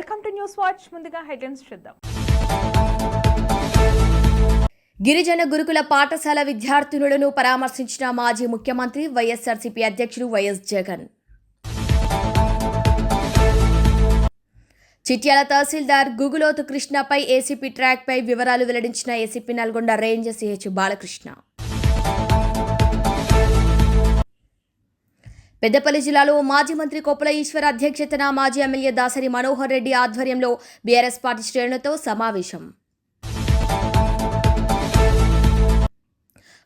Welcome to news watch. ముందుగా headlines చూద్దాం. గిరిజన గురుకుల పాఠశాల విద్యార్థినులను పరామర్శించిన మాజీ ముఖ్యమంత్రి వైఎస్ఆర్సీపీ అధ్యక్షుడు వైఎస్ జగన్. చిట్యాల తహసీల్దార్ గుగులోతు కృష్ణపై ఏసీపీ ట్రాక్పై వివరాలు వెల్లడించిన ACP Nalgonda range CH Balakrishna. Peddapalli జిల్లాలో మాజీ మంత్రి కొప్పుల ఈశ్వర్ అధ్యక్షతన మాజీ ఎమ్మెల్యే దాసరి మనోహర్ రెడ్డి ఆధ్వర్యంలో బీఆర్ఎస్ పార్టీ శ్రేణులతో సమావేశం.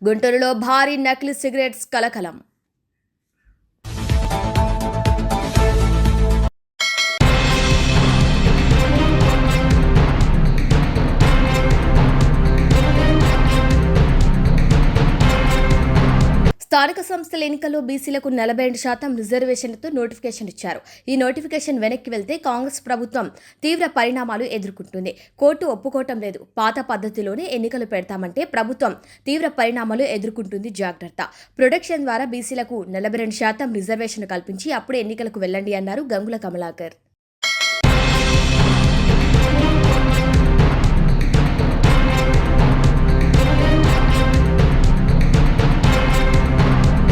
గుంటూరులో భారీ నకిలీ సిగరెట్స్ కలకలం. స్థానిక సంస్థల ఎన్నికల్లో బీసీలకు నలభై రెండు శాతం రిజర్వేషన్లతో నోటిఫికేషన్ ఇచ్చారు. ఈ నోటిఫికేషన్ వెనక్కి వెళ్తే కాంగ్రెస్ ప్రభుత్వం తీవ్ర పరిణామాలు ఎదుర్కొంటుంది. కోర్టు ఒప్పుకోవటం లేదు. పాత పద్ధతిలోనే ఎన్నికలు పెడతామంటే ప్రభుత్వం తీవ్ర పరిణామాలు ఎదుర్కొంటుంది. జాగ్రత్త. ప్రొడక్షన్ ద్వారా బీసీలకు నలభై రెండు శాతం రిజర్వేషన్ కల్పించి అప్పుడే ఎన్నికలకు వెళ్ళండి అన్నారు గంగుల కమలాకర్.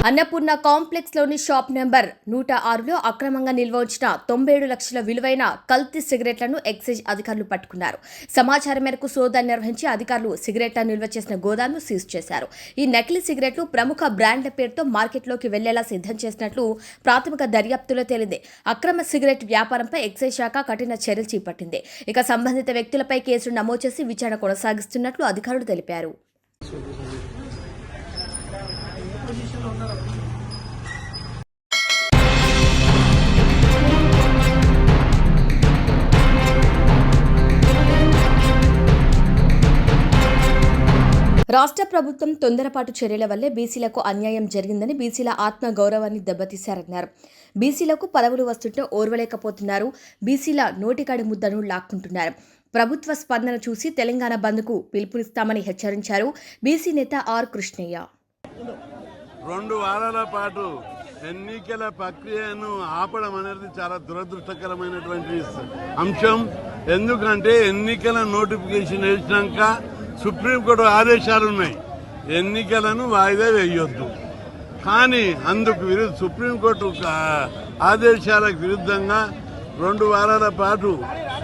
అన్నపూర్ణ కాంప్లెక్స్లోని షాప్ నెంబర్ నూట ఆరులో అక్రమంగా నిల్వ ఉంచిన తొంభై ఏడు లక్షల విలువైన కల్తీ సిగరెట్లను ఎక్సైజ్ అధికారులు పట్టుకున్నారు. సమాచారం మేరకు సోదాన్ని నిర్వహించి అధికారులు సిగరెట్లను నిల్వ చేసిన గోదాంను సీజ్ చేశారు. ఈ నకిలీ సిగరెట్లు ప్రముఖ బ్రాండ్ల పేరుతో మార్కెట్లోకి వెళ్ళేలా సిద్ధం చేసినట్లు ప్రాథమిక దర్యాప్తులో తేలింది. అక్రమ సిగరెట్ వ్యాపారంపై ఎక్సైజ్ శాఖ కఠిన చర్యలు చేపట్టింది. ఇక సంబంధిత వ్యక్తులపై కేసులు నమోదు చేసి విచారణ కొనసాగిస్తున్నట్లు అధికారులు తెలిపారు. రాష్ట్ర ప్రభుత్వం తొందరపాటు చర్యల వల్లే బీసీలకు అన్యాయం జరిగిందని బీసీల ఆత్మ గౌరవాన్ని దెబ్బతీశారన్నారు. బీసీలకు పదవులు వస్తుంటే ఓర్వలేకపోతున్నారు. బీసీల నోటికాడి ముద్దను లాక్కుంటున్నారు. ప్రభుత్వ స్పందన చూసి తెలంగాణ బంద్కు పిలుపునిస్తామని హెచ్చరించారు బీసీ నేత ఆర్ కృష్ణయ్య. రెండు వారాల పాటు ఎన్నికల ప్రక్రియను ఆపడం అనేది చాలా దురదృష్టకరమైనటువంటి అంశం. ఎందుకంటే ఎన్నికల నోటిఫికేషన్ వేసినాక సుప్రీంకోర్టు ఆదేశాలు ఉన్నాయి ఎన్నికలను వాయిదా వేయొద్దు. కానీ అందుకు విరుద్ధ సుప్రీంకోర్టు ఆదేశాలకు విరుద్ధంగా రెండు వారాల పాటు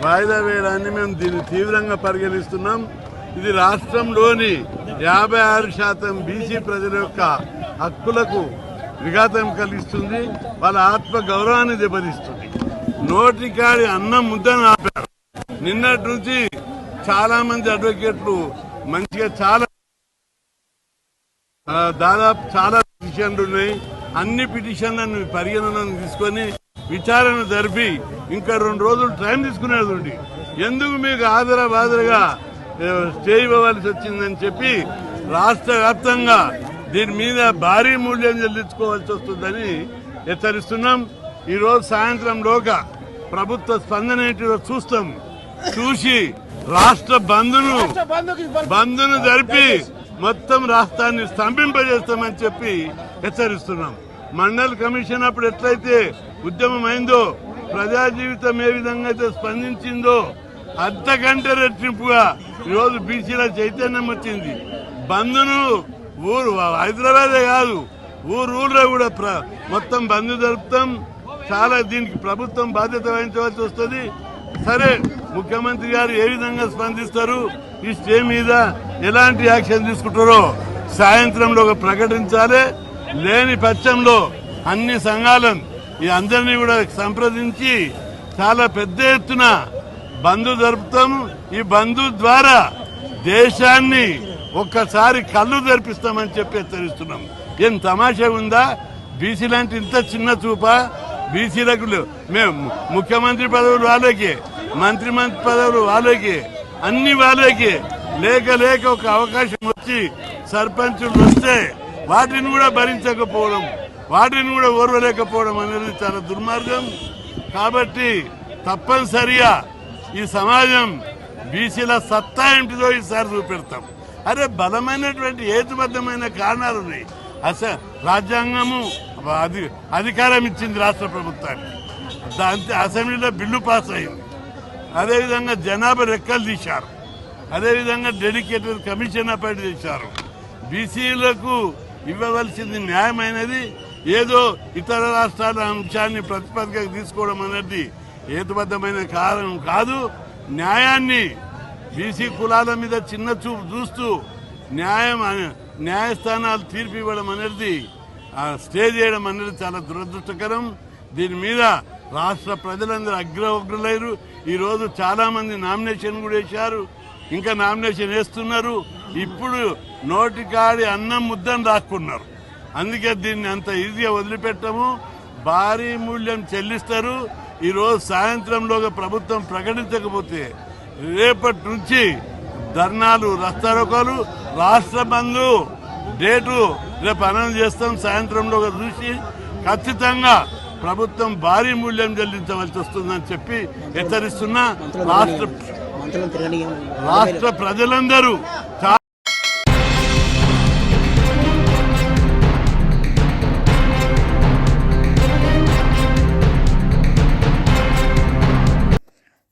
వాయిదా వేయడాన్ని మేము దీన్ని తీవ్రంగా పరిగణిస్తున్నాం. ఇది రాష్ట్రంలోని యాభై ఆరు శాతం బీసీ ప్రజల యొక్క హక్కులకు విఘాతం కలిగిస్తుంది. వాళ్ళ ఆత్మ గౌరవాన్ని దెబ్బతీస్తుంది. నోటికాడి అన్నం ముద్దను ఆపారు నిన్నటి నుంచి చాలా మంది అడ్వకేట్లు మంచిగా చాలా దాదాపు చాలా పిటిషన్లు ఉన్నాయి. అన్ని పిటిషన్లను పరిగణనను తీసుకొని విచారణ జరిపి ఇంకా రెండు రోజులు టైం తీసుకునేది ఉంది. ఎందుకు మీకు ఆదర బాదరగా స్టే ఇవ్వవలసి వచ్చిందని చెప్పి రాష్ట్ర వ్యాప్తంగా దీని మీద భారీ మూల్యం చెల్లించుకోవాల్సి వస్తుందని హెచ్చరిస్తున్నాం. ఈరోజు సాయంత్రంలోగా ప్రభుత్వ స్పందన ఏంటిదో చూస్తాం. చూసి రాష్ట్ర బంధును బంధును జరిపి మొత్తం రాష్ట్రాన్ని స్తంభింపజేస్తామని చెప్పి హెచ్చరిస్తున్నాం. మండల్ కమిషన్ అప్పుడు ఎట్లయితే ఉద్యమం అయిందో ప్రజా జీవితం ఏ విధంగా అయితే స్పందించిందో అంతకంటే రెట్టింపుగా ఈరోజు బీసీల చైతన్యం వచ్చింది. బంధును ఊరు హైదరాబాదే కాదు ఊరు ఊర్లో కూడా మొత్తం బంధు జరుపుతాం. చాలా దీనికి ప్రభుత్వం బాధ్యత వహించవలసి వస్తుంది. సరే ముఖ్యమంత్రి గారు ఏ విధంగా స్పందిస్తారు? ఈ స్టే మీద ఎలాంటి యాక్షన్ తీసుకుంటారో సాయంత్రంలో ఒక ప్రకటించాలి. లేని పక్షంలో అన్ని సంఘాలను ఈ అందరినీ కూడా సంప్రదించి చాలా పెద్ద ఎత్తున బంధు జరుపుతాం. ఈ బంధు ద్వారా దేశాన్ని ఒక్కసారి కళ్ళు జరిపిస్తామని చెప్పి హెచ్చరిస్తున్నాం. ఏం తమాషా ఉందా? బీసీ లాంటి ఇంత చిన్న చూప? బీసీలకు మేము ముఖ్యమంత్రి పదవులు వాళ్ళకి మంత్రి మంత్రి పదవులు వాళ్ళకి అన్ని వాళ్ళకి లేక లేక ఒక అవకాశం వచ్చి సర్పంచులు వస్తే వాటిని కూడా భరించకపోవడం వాటిని కూడా ఓర్వలేకపోవడం అనేది చాలా దుర్మార్గం. కాబట్టి తప్పనిసరిగా ఈ సమాజం బీసీల సత్తా ఏంటిదో ఈసారి చూపెడతాం. అరే బలమైనటువంటి హేతుబద్ధమైన కారణాలు ఉన్నాయి. అసలు రాజ్యాంగము అది అధికారం ఇచ్చింది రాష్ట్ర ప్రభుత్వానికి. దాంతో అసెంబ్లీలో బిల్లు పాస్ అయింది. అదేవిధంగా జనాభా రెక్కలు తీశారు. అదేవిధంగా డెడికేటెడ్ కమిషన్ అపాయింట్ చేశారు. బీసీలకు ఇవ్వవలసింది న్యాయమైనది ఏదో ఇతర రాష్ట్రాల అంశాన్ని ప్రతిపాదికగా తీసుకోవడం అనేది హేతుబద్ధమైన కారణం కాదు. న్యాయాన్ని బీసీ కులాల మీద చిన్న చూపు చూస్తూ న్యాయం న్యాయస్థానాలు తీర్పు ఇవ్వడం అనేది స్టే చేయడం అనేది చాలా దురదృష్టకరం. దీని మీద రాష్ట్ర ప్రజలందరూ అగ్ర ఉగ్రలేరు ఈరోజు చాలామంది నామినేషన్ కూడా వేశారు. ఇంకా నామినేషన్ వేస్తున్నారు. ఇప్పుడు నోటికాడి అన్నం ముద్దని రాసుకున్నారు. అందుకే దీన్ని అంత ఈజీగా వదిలిపెట్టము. భారీ మూల్యం చెల్లిస్తారు. ఈరోజు సాయంత్రంలోగా ప్రభుత్వం ప్రకటించకపోతే రేపటి నుంచి ధర్నాలు రస్తారోకాలు రాష్ట్ర బంధు డేటు రేపు అనౌన్స్ చేస్తాం. సాయంత్రంలో చూసి ఖచ్చితంగా ప్రభుత్వం భారీ మూల్యం చెల్లించవలసి వస్తుందని చెప్పి హెచ్చరిస్తున్నా. రాష్ట్ర రాష్ట్ర ప్రజలందరూ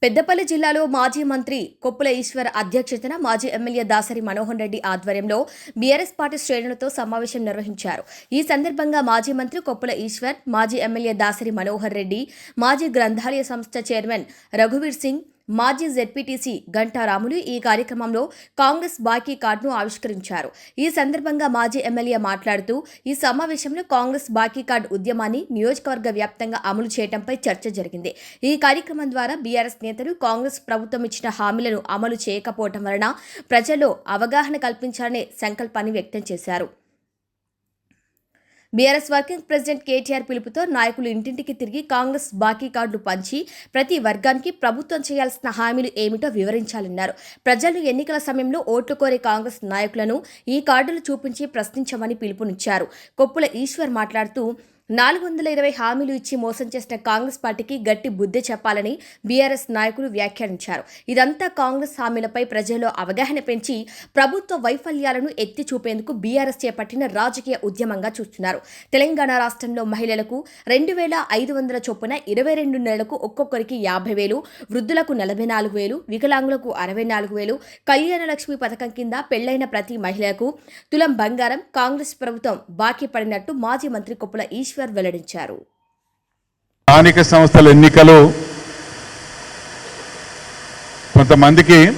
పెద్దపల్లి జిల్లాలో మాజీ మంత్రి కొప్పుల ఈశ్వర్ అధ్యక్షతన మాజీ ఎమ్మెల్యే దాసరి మనోహర్ రెడ్డి ఆధ్వర్యంలో బీఆర్ఎస్ పార్టీ శ్రేణులతో సమావేశం నిర్వహించారు. ఈ సందర్భంగా మాజీ మంత్రి కొప్పుల ఈశ్వర్ మాజీ ఎమ్మెల్యే దాసరి మనోహర్ రెడ్డి మాజీ గ్రంథాలయ సంస్థ చైర్మన్ రఘువీర్ సింగ్ మాజీ జెడ్పీటీసీ గంటారాములు ఈ కార్యక్రమంలో కాంగ్రెస్ బాకీ కార్డును ఆవిష్కరించారు. ఈ సందర్భంగా మాజీ ఎమ్మెల్యే మాట్లాడుతూ ఈ సమావేశంలో కాంగ్రెస్ బాకీ కార్డు ఉద్యమాన్ని నియోజకవర్గ వ్యాప్తంగా అమలు చేయడంపై చర్చ జరిగింది. ఈ కార్యక్రమం ద్వారా బీఆర్ఎస్ నేతలు కాంగ్రెస్ ప్రభుత్వం ఇచ్చిన హామీలను అమలు చేయకపోవటం వలన ప్రజల్లో అవగాహన కల్పించాలనే సంకల్పాన్ని వ్యక్తం చేశారు. బీఆర్ఎస్ వర్కింగ్ ప్రెసిడెంట్ కేటీఆర్ పిలుపుతో నాయకులు ఇంటింటికి తిరిగి కాంగ్రెస్ బాకీ కార్డులు పంచి ప్రతి వర్గానికి ప్రభుత్వం చేయాల్సిన హామీలు ఏమిటో వివరించాలన్నారు. ప్రజలు ఎన్నికల సమయంలో ఓట్లు కోరే కాంగ్రెస్ నాయకులను ఈ కార్డులు చూపించి ప్రశ్నించమని పిలుపునిచ్చారు. కొప్పుల ఈశ్వర్ మాట్లాడుతూ నాలుగు వందల ఇరవై హామీలు ఇచ్చి మోసం చేసిన కాంగ్రెస్ పార్టీకి గట్టి బుద్ధి చెప్పాలని బీఆర్ఎస్ నాయకులు వ్యాఖ్యానించారు. ఇదంతా కాంగ్రెస్ హామీలపై ప్రజల్లో అవగాహన పెంచి ప్రభుత్వ వైఫల్యాలను ఎత్తి చూపేందుకు బీఆర్ఎస్ చేపట్టిన రాజకీయ ఉద్యమంగా చూస్తున్నారు. తెలంగాణ రాష్ట్రంలో మహిళలకు రెండు వేల ఐదు వందల చొప్పున ఇరవై రెండు నెలలకు ఒక్కొక్కరికి యాభై వేలు వృద్ధులకు నలభై నాలుగు వేలు వికలాంగులకు అరవై నాలుగు వేలు కళ్యాణ లక్ష్మి పథకం కింద పెళ్ళైన ప్రతి మహిళకు తులం బంగారం కాంగ్రెస్ ప్రభుత్వం బాకీ పడినట్టు మాజీ మంత్రి కొప్పుల ఈశ్వర్ వెల్లడించారు. స్థానిక సంస్థల ఎన్నికలు కొంతమందికి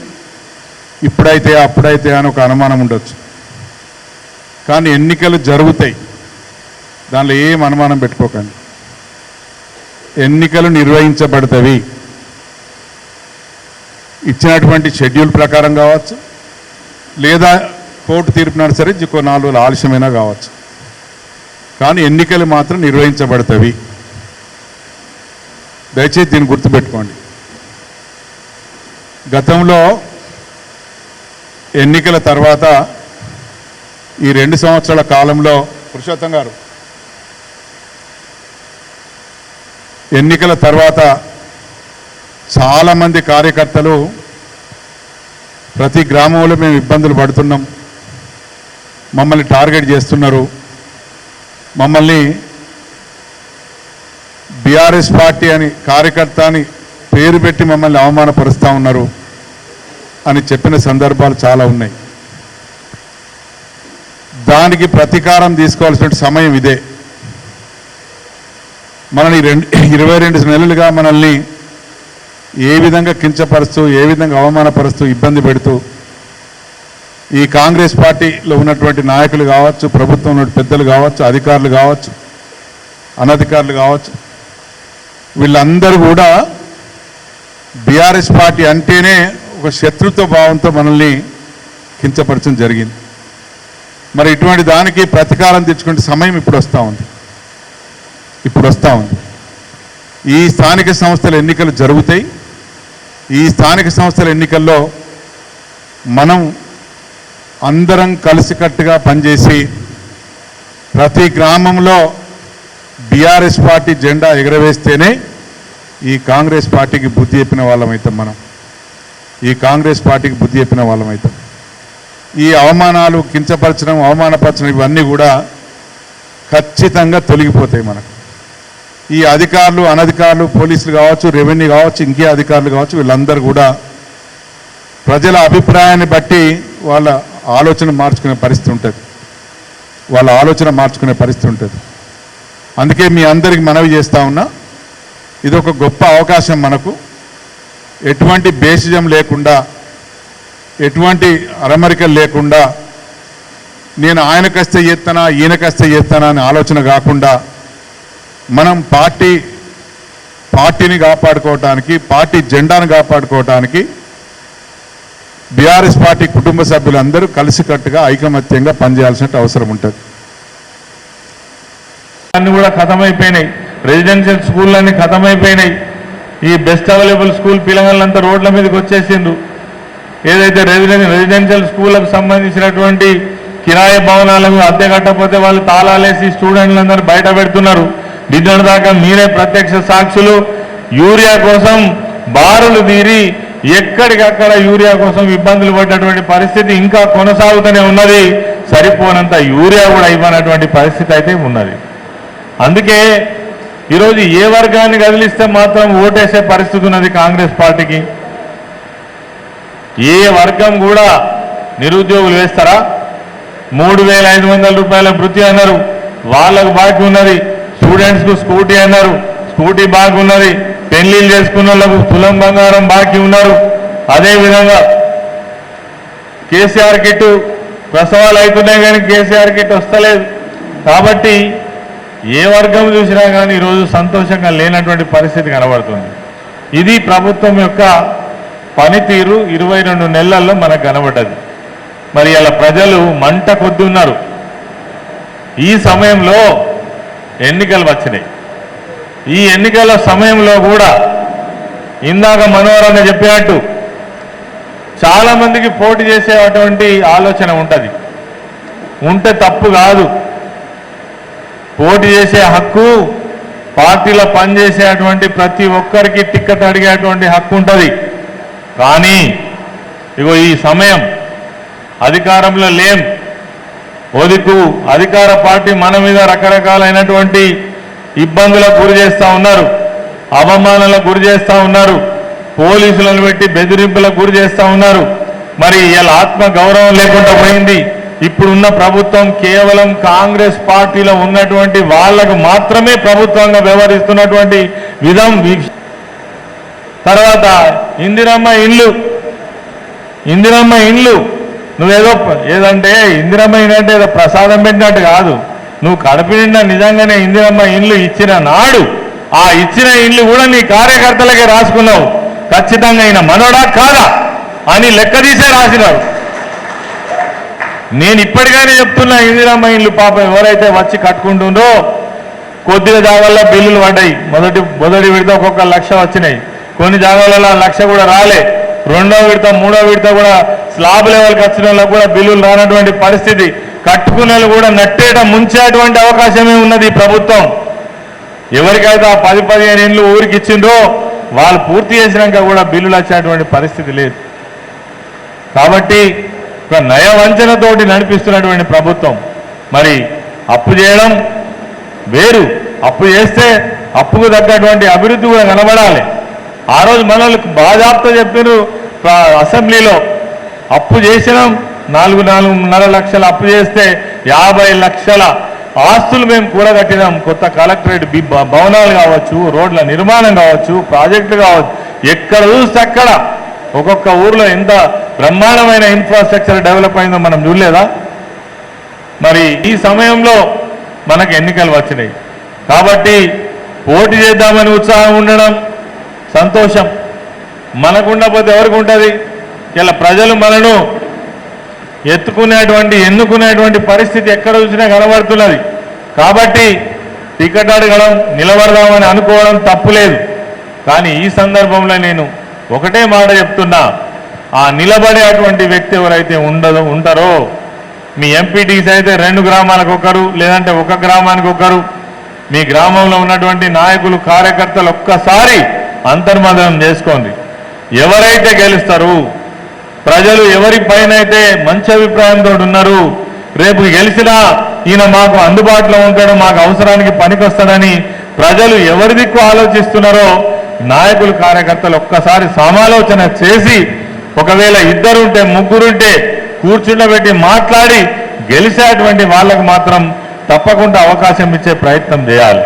ఇప్పుడైతే అప్పుడైతే అని ఒక అనుమానం ఉండొచ్చు. కానీ ఎన్నికలు జరుగుతాయి. దానిలో ఏం అనుమానం పెట్టుకోకండి. ఎన్నికలు నిర్వహించబడతవి ఇచ్చినటువంటి షెడ్యూల్ ప్రకారం కావచ్చు లేదా కోర్టు తీర్పున సరే ఇంకో నాలుగు రోజులు ఆలస్యమైనా కావచ్చు. కానీ ఎన్నికలు మాత్రం నిర్వహించబడతవి. దయచేసి దీన్ని గుర్తుపెట్టుకోండి. గతంలో ఎన్నికల తర్వాత ఈ రెండు సంవత్సరాల కాలంలో పురుషోత్తం గారు ఎన్నికల తర్వాత చాలామంది కార్యకర్తలు ప్రతి గ్రామంలో మేము ఇబ్బందులు పడుతున్నాం. మమ్మల్ని టార్గెట్ చేస్తున్నారు. మమ్మల్ని బీఆర్ఎస్ పార్టీ అని కార్యకర్త అని పేరు పెట్టి మమ్మల్ని అవమానపరుస్తూ ఉన్నారు అని చెప్పిన సందర్భాలు చాలా ఉన్నాయి. దానికి ప్రతీకారం తీసుకోవాల్సిన సమయం ఇదే. మనల్ని రెండు ఇరవై రెండు నెలలుగా మనల్ని ఏ విధంగా కించపరుస్తూ ఏ విధంగా అవమానపరుస్తూ ఇబ్బంది పెడుతూ ఈ కాంగ్రెస్ పార్టీలో ఉన్నటువంటి నాయకులు కావచ్చు ప్రభుత్వంలో పెద్దలు కావచ్చు అధికారులు కావచ్చు అనధికారులు కావచ్చు వీళ్ళందరూ కూడా బీఆర్ఎస్ పార్టీ అంటేనే ఒక శత్రుత్వ భావంతో మనల్ని కించపరచడం జరిగింది. మరి ఇటువంటి దానికి ప్రతీకారం తెచ్చుకునే సమయం ఇప్పుడు వస్తూ ఉంది. ఇప్పుడు వస్తూ ఉంది. ఈ స్థానిక సంస్థల ఎన్నికలు జరుగుతాయి. ఈ స్థానిక సంస్థల ఎన్నికల్లో మనం అందరం కలిసికట్టుగా పనిచేసి ప్రతి గ్రామంలో బీఆర్ఎస్ పార్టీ జెండా ఎగరవేస్తేనే ఈ కాంగ్రెస్ పార్టీకి బుద్ధి చెప్పిన వాళ్ళమవుతాం మనం. ఈ కాంగ్రెస్ పార్టీకి బుద్ధి చెప్పిన వాళ్ళమవుతాం ఈ అవమానాలు కించపరచడం అవమానపరచడం ఇవన్నీ కూడా ఖచ్చితంగా తొలగిపోతాయి మనకు. ఈ అధికారులు అనధికారులు పోలీసులు కావచ్చు రెవెన్యూ కావచ్చు ఇంకే అధికారులు కావచ్చు వీళ్ళందరూ కూడా ప్రజల అభిప్రాయాన్ని బట్టి వాళ్ళ ఆలోచన మార్చుకునే పరిస్థితి ఉంటుంది. వాళ్ళ ఆలోచన మార్చుకునే పరిస్థితి ఉంటుంది. అందుకే మీ అందరికి మనవి చేస్తా ఉన్నా ఇది ఒక గొప్ప అవకాశం మనకు. ఎటువంటి బేసిజం లేకుండా ఎటువంటి అరమరికలు లేకుండా నేను ఆయనకస్తే చేస్తానా ఈయనకస్తే చేస్తానా అనే ఆలోచన కాకుండా మనం పార్టీ పార్టీని కాపాడుకోవటానికి పార్టీ జెండాను కాపాడుకోవటానికి బీఆర్ఎస్ పార్టీ కుటుంబ సభ్యులందరూ కలిసికట్టుగా ఐకమత్యంగా పనిచేయాల్సిన అవసరం ఉంటుంది. అన్ని కూడా ఖతమైపోయినాయి రెసిడెన్షియల్ స్కూళ్ళన్నీ ఖతమైపోయినాయి ఈ బెస్ట్ అవైలబుల్ స్కూల్ పిల్లలంతా రోడ్ల మీదకి వచ్చేసిండ్రు. ఏదైతే రెసిడెన్ రెసిడెన్షియల్ స్కూళ్ళకు సంబంధించినటువంటి కిరాయ భవనాలకు అద్దె కట్టకపోతే వాళ్ళు తాళాలేసి స్టూడెంట్లందరూ బయట పెడుతున్నారు. నిన్నటి దాకా మీరే ప్రత్యక్ష సాక్షులు. యూరియా కోసం బారులు తీరి ఎక్కడికక్కడ యూరియా కోసం ఇబ్బందులు పడ్డటువంటి పరిస్థితి ఇంకా కొనసాగుతూనే ఉన్నది. సరిపోనంత యూరియా కూడా ఇవ్వనటువంటి పరిస్థితి అయితే ఉన్నది. అందుకే ఈరోజు ఏ వర్గాన్ని కదిలిస్తే మాత్రం ఓటేసే పరిస్థితి ఉన్నది కాంగ్రెస్ పార్టీకి. ఏ వర్గం కూడా నిరుద్యోగులు వేస్తారా? మూడు వేల ఐదు వందల రూపాయల వృత్తి అన్నారు. వాళ్ళకు బాకీ ఉన్నది. స్టూడెంట్స్కు స్కూటీ అన్నారు. స్కూటీ బాకీ ఉన్నది. పెళ్ళిళ్ళు చేసుకున్న వాళ్ళకు తులం బంగారం బాకీ ఉన్నారు. అదేవిధంగా కేసీఆర్ కిట్ ప్రసవాలు అవుతున్నాయి కానీ కేసీఆర్ కిట్ వస్తలేదు. కాబట్టి ఏ వర్గం చూసినా కానీ ఈరోజు సంతోషంగా లేనటువంటి పరిస్థితి కనబడుతుంది. ఇది ప్రభుత్వం యొక్క పనితీరు ఇరవై రెండు నెలల్లో మనకు కనబడ్డది. మరి అలా ప్రజలు మంట కొద్ది ఉన్నారు. ఈ సమయంలో ఎన్నికలు వచ్చినాయి. ఈ ఎన్నికల సమయంలో కూడా ఇందాక మనోహరంగా చెప్పినట్టు చాలామందికి పోటీ చేసేటువంటి ఆలోచన ఉంటుంది. ఉంటే తప్పు కాదు. పోటీ చేసే హక్కు పార్టీలో పనిచేసేటువంటి ప్రతి ఒక్కరికి టిక్కెట్ అడిగేటువంటి హక్కు ఉంటుంది. కానీ ఇగో ఈ సమయం అధికారంలో లేం. ఓదికు అధికార పార్టీ మన మీద రకరకాలైనటువంటి ఇబ్బందులకు గురి చేస్తూ ఉన్నారు అవమానాలకు గురి చేస్తూ ఉన్నారు పోలీసులను పెట్టి బెదిరింపులకు గురి చేస్తూ ఉన్నారు. మరి ఇలా ఆత్మ గౌరవం లేకుండా పోయింది. ఇప్పుడున్న ప్రభుత్వం కేవలం కాంగ్రెస్ పార్టీలో ఉన్నటువంటి వాళ్ళకు మాత్రమే ప్రభుత్వంగా వ్యవహరిస్తున్నటువంటి విధం తర్వాత ఇందిరమ్మ ఇల్లు ఇందిరమ్మ ఇండ్లు నువ్వేదో ఏదంటే ఇందిరమ్మ ఇల్లు అంటే ఏదో ప్రసాదం పెట్టినట్టు కాదు. నువ్వు కడుపు నిండా నిజంగానే ఇందిరమ్మ ఇండ్లు ఇచ్చిన నాడు ఆ ఇచ్చిన ఇండ్లు కూడా నీ కార్యకర్తలకే రాసుకున్నావు. ఖచ్చితంగా ఈయన మనోడా కాదా అని లెక్క తీసే రాసినారు. నేను ఇప్పటికైనా చెప్తున్నా ఇందిరమ్మ ఇండ్లు పాప ఎవరైతే వచ్చి కట్టుకుంటుండో కొద్దిగా జాగాల్లో బిల్లులు పడ్డాయి. మొదటి మొదటి విడత ఒక్కొక్క లక్ష వచ్చినాయి. కొన్ని జాగాలలో ఆ లక్ష కూడా రాలే. రెండో విడత మూడో విడత కూడా స్లాబ్ లెవెల్కి వచ్చిన కూడా బిల్లులు రానటువంటి పరిస్థితి. కట్టుకునే కూడా నట్టేట ముంచేటువంటి అవకాశమే ఉన్నది ప్రభుత్వం. ఎవరికైతే ఆ పది పదిహేను ఏళ్ళు ఊరికి ఇచ్చిండ్రో వాళ్ళు పూర్తి చేసినాక కూడా బిల్లులు వచ్చేటువంటి పరిస్థితి లేదు. కాబట్టి ఒక నయవంచనతోటి నడిపిస్తున్నటువంటి ప్రభుత్వం. మరి అప్పు చేయడం వేరు. అప్పు చేస్తే అప్పుకు తగ్గటువంటి అభివృద్ధి కూడా కనబడాలి. ఆ రోజు మనల్ని బాజాప్తా చెప్పారు అసెంబ్లీలో అప్పు చేసినాం నాలుగు నాలుగున్నర లక్షలు అప్పు చేస్తే యాభై లక్షల ఆస్తులు మేము కూడగట్టినాం. కొత్త కలెక్టరేట్ బి- భవనాలు కావచ్చు రోడ్ల నిర్మాణం కావచ్చు ప్రాజెక్టులు కావచ్చు. ఎక్కడ చూస్తే అక్కడ ఒక్కొక్క ఊర్లో ఎంత బ్రహ్మాండమైన ఇన్ఫ్రాస్ట్రక్చర్ డెవలప్ అయిందో మనం చూడలేదా? మరి ఈ సమయంలో మనకు ఎన్నికలు వచ్చినాయి. కాబట్టి పోటీ చేద్దామని ఉత్సాహం ఉండడం సంతోషం. మనకు ఉండకపోతే ఎవరికి ఉంటుంది? ఇలా ప్రజలు మనను ఎత్తుకునేటువంటి ఎన్నుకునేటువంటి పరిస్థితి ఎక్కడ చూసినా కనబడుతున్నది. కాబట్టి టికెట్ అడగడం నిలబడదామని అనుకోవడం తప్పులేదు కానీ ఈ సందర్భంలో నేను ఒకటే మాట చెప్తున్నా. ఆ నిలబడేటువంటి వ్యక్తి ఎవరైతే ఉండదో ఉంటారో మీ ఎంపీటీస్ అయితే రెండు గ్రామాలకు ఒకరు లేదంటే ఒక గ్రామానికి ఒకరు మీ గ్రామంలో ఉన్నటువంటి నాయకులు కార్యకర్తలు ఒక్కసారి అంతర్మదనం చేసుకోండి. ఎవరైతే గెలుస్తారు ప్రజలు ఎవరి పైన అయితే మంచి అభిప్రాయంతో ఉన్నారు రేపు గెలిచినా ఈయన మాకు అందుబాటులో ఉంటాడు మాకు అవసరానికి పనికొస్తాడని ప్రజలు ఎవరి దిక్కు ఆలోచిస్తున్నారో నాయకులు కార్యకర్తలు ఒక్కసారి సమాలోచన చేసి ఒకవేళ ఇద్దరుంటే ముగ్గురుంటే కూర్చుండబెట్టి మాట్లాడి గెలిచేటువంటి వాళ్ళకు మాత్రం తప్పకుండా అవకాశం ఇచ్చే ప్రయత్నం చేయాలి.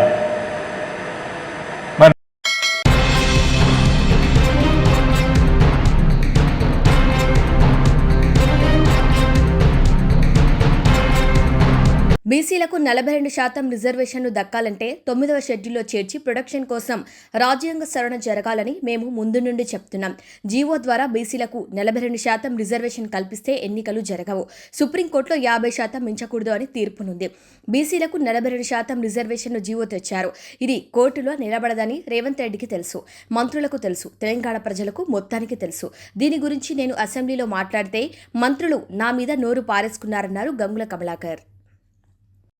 నలభై రెండు శాతం రిజర్వేషన్లు దక్కాలంటే తొమ్మిదవ షెడ్యూల్లో చేర్చి ప్రొడక్షన్ కోసం రాజ్యాంగ సవరణ జరగాలని మేము ముందు నుండి చెప్తున్నాం. జీవో ద్వారా బీసీలకు నలభై రెండు శాతం రిజర్వేషన్ కల్పిస్తే ఎన్నికలు జరగవు. సుప్రీంకోర్టులో యాభై శాతం మించకూడదు అని తీర్పునుంది. బీసీలకు నలభై రెండు శాతం రిజర్వేషన్ను జీవో తెచ్చారు. ఇది కోర్టులో నిలబడదని రేవంత్ రెడ్డికి తెలుసు. మంత్రులకు తెలుసు. తెలంగాణ ప్రజలకు మొత్తానికి తెలుసు. దీని గురించి నేను అసెంబ్లీలో మాట్లాడితే మంత్రులు నా మీద నోరు పారేసుకున్నారన్నారు గంగుల కమలాకర్.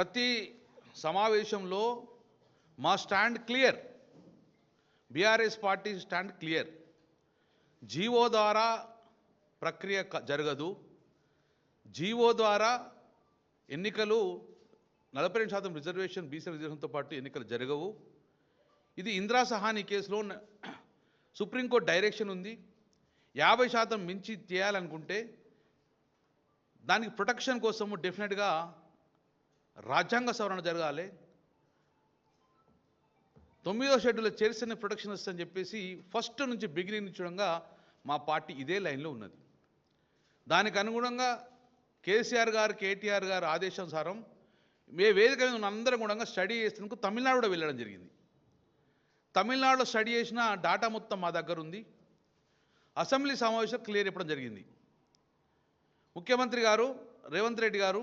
ప్రతి సమావేశంలో మా stand clear. BRS party stand clear. GO ద్వారా ప్రక్రియ జరగదు. జీవో ద్వారా ఎన్నికలు నలభై రెండు శాతం రిజర్వేషన్ బీసీ రిజర్వేషన్తో పాటు ఎన్నికలు జరగవు. ఇది ఇందిరా సహాని కేసులో సుప్రీంకోర్టు డైరెక్షన్ ఉంది. యాభై శాతం మించి చేయాలనుకుంటే దానికి ప్రొటెక్షన్ కోసము డెఫినెట్గా రాజ్యాంగ సవరణ జరగాలి. తొమ్మిదో షెడ్యూల్ చేరిసిన ప్రొటెక్షన్ వస్తుందని చెప్పేసి ఫస్ట్ నుంచి బిగినింగ్ చూడంగా మా పార్టీ ఇదే లైన్లో ఉన్నది. దానికి అనుగుణంగా కేసీఆర్ గారు కేటీఆర్ గారు ఆదేశానుసారం మే వేదిక మీద ఉన్న అందరం కూడా స్టడీ చేసినందుకు తమిళనాడు కూడా వెళ్ళడం జరిగింది. తమిళనాడులో స్టడీ చేసిన డాటా మొత్తం మా దగ్గర ఉంది. అసెంబ్లీ సమావేశం క్లియర్ ఇవ్వడం జరిగింది. ముఖ్యమంత్రి గారు రేవంత్ రెడ్డి గారు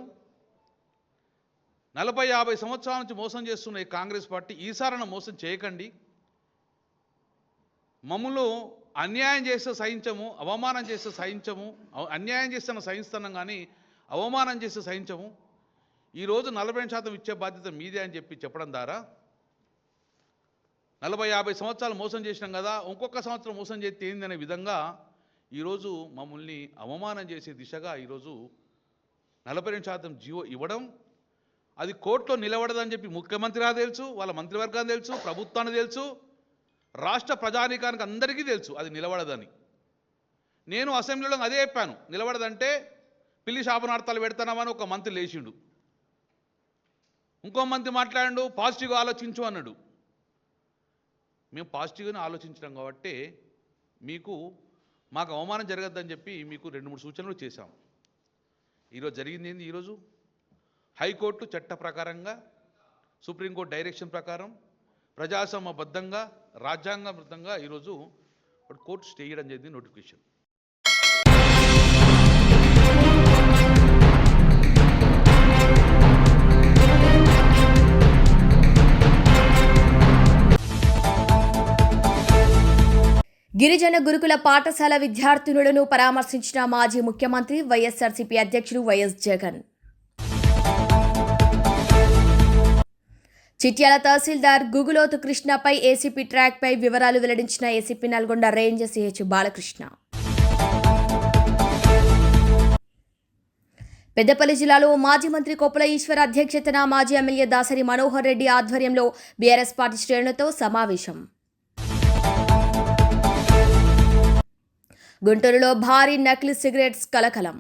నలభై యాభై సంవత్సరాల నుంచి మోసం చేస్తున్న ఈ కాంగ్రెస్ పార్టీ ఈసారన మోసం చేయకండి. మమ్మల్ని అన్యాయం చేస్తే సహించము అవమానం చేస్తే సహించము అవ- అన్యాయం చేస్తే సహిస్తున్నాం కానీ అవమానం చేస్తే సహించము. ఈరోజు నలభై శాతం ఇచ్చే బాధ్యత మీదే అని చెప్పి చెప్పడం ద్వారా నలభై యాభై సంవత్సరాలు మోసం చేసినాం కదా ఇంకొక సంవత్సరం మోసం చేస్తే ఏందనే విధంగా ఈరోజు మమ్మల్ని అవమానం చేసే దిశగా ఈరోజు నలభై రెండు శాతం జీవో ఇవ్వడం అది కోర్టులో నిలబడదని చెప్పి ముఖ్యమంత్రి గారు తెలుసు వాళ్ళ మంత్రివర్గాన్ని తెలుసు ప్రభుత్వాన్ని తెలుసు రాష్ట్ర ప్రజానీకానికి అందరికీ తెలుసు అది నిలబడదని. నేను అసెంబ్లీలో అదే చెప్పాను నిలబడదంటే పిల్లి శాపనార్థాలు పెడతానామని ఒక మంత్రి లేచిండు. ఇంకో మంత్రి మాట్లాడు పాజిటివ్గా ఆలోచించు అన్నాడు. మేము పాజిటివ్గానే ఆలోచించడం కాబట్టి మీకు మాకు అవమానం జరగద్దని చెప్పి మీకు రెండు మూడు సూచనలు చేశాం. ఈరోజు జరిగింది ఏంది ఈరోజు? హైకోర్టు చట్ట ప్రకారంగా సుప్రీంకోర్టు డైరెక్షన్ ప్రకారం ప్రజాసమబద్ధంగా రాజ్యాంగబద్ధంగా ఈరోజు కోర్టు స్టే చేయడం జరిగింది నోటిఫికేషన్. గిరిజన గురుకుల పాఠశాల విద్యార్థినులను పరామర్శించిన మాజీ ముఖ్యమంత్రి వైఎస్ఆర్సీపీ అధ్యక్షుడు వైఎస్ జగన్. చిట్యాల తహసీల్దార్ గుగులోతు కృష్ణపై ఏసీపీ ట్రాక్పై వివరాలు వెల్లడించిన ACP Nalgonda range CH Balakrishna. Peddapalli జిల్లాలో మాజీ మంత్రి కొప్పుల ఈశ్వర్ అధ్యక్షతన మాజీ ఎమ్మెల్యే దాసరి మనోహర్ రెడ్డి ఆధ్వర్యంలో బీఆర్ఎస్ పార్టీ శ్రేణులతో సమావేశం. గుంటూరులో భారీ నకిలీ సిగరెట్స్ కలకలం.